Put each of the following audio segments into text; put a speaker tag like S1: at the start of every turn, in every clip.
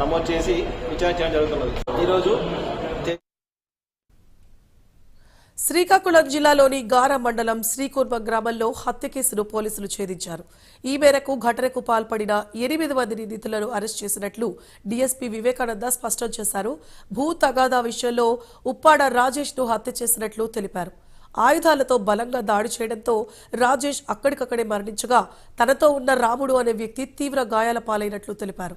S1: నమోదు చేసి విచారణ చేయడం జరుగుతున్నది. ఈరోజు
S2: శ్రీకాకుళం జిల్లాలోని గార మండలం శ్రీకుర్మ గ్రామంలో హత్య కేసును పోలీసులు ఛేదించారు. ఈ మేరకు ఘటనకు పాల్పడిన ఎనిమిది మంది నిందితులను అరెస్ట్ చేసినట్లు డీఎస్పీ వివేకానంద స్పష్టం చేశారు. భూ తగాదా విషయంలో ఉప్పాడ రాజేష్ను హత్య చేసినట్లు తెలిపారు. ఆయుధాలతో బలంగా దాడి చేయడంతో రాజేష్ అక్కడికక్కడే మరణించగా తనతో ఉన్న రాముడు అనే వ్యక్తి తీవ్ర గాయాల పాలైనట్లు తెలిపారు.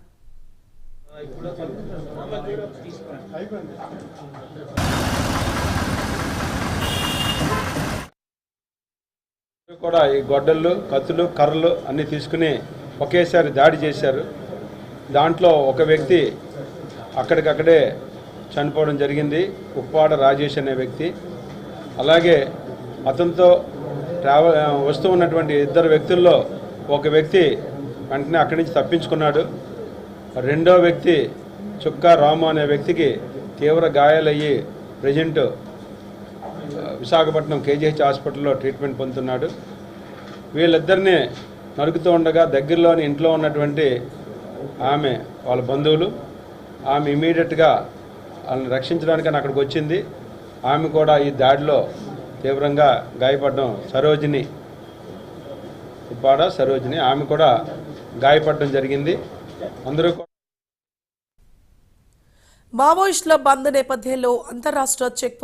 S3: కూడా ఈ గొడ్డళ్ళు కత్తులు కర్రలు అన్ని తీసుకుని ఒకేసారి దాడి చేశారు. దాంట్లో ఒక వ్యక్తి అక్కడికక్కడే చనిపోవడం జరిగింది. ఉప్పాడ రాజేష్ అనే వ్యక్తి. అలాగే అతనితో ట్రావెల్ వస్తూ ఉన్నటువంటి ఇద్దరు వ్యక్తుల్లో ఒక వ్యక్తి వెంటనే అక్కడి నుంచి తప్పించుకున్నాడు. రెండో వ్యక్తి చుక్కా రాము అనే వ్యక్తికి తీవ్ర గాయాలయ్యి ప్రజెంట్ విశాఖపట్నం కేజీహెచ్ హాస్పిటల్లో ట్రీట్మెంట్ పొందుతున్నాడు. వీళ్ళిద్దరిని నరుకుతూ ఉండగా దగ్గరలోని ఇంట్లో ఉన్నటువంటి ఆమె వాళ్ళ బంధువులు ఆమె ఇమీడియట్గా వాళ్ళని రక్షించడానికి అక్కడికి వచ్చింది. ఆమె కూడా ఈ దాడిలో తీవ్రంగా గాయపడడం సరోజిని ఉప్పాడ సరోజిని ఆమె కూడా గాయపడడం జరిగింది. అందరూ
S2: మావోయిస్టుల బంద్ నేపథ్యంలో అంతరాష్ట్ర చెక్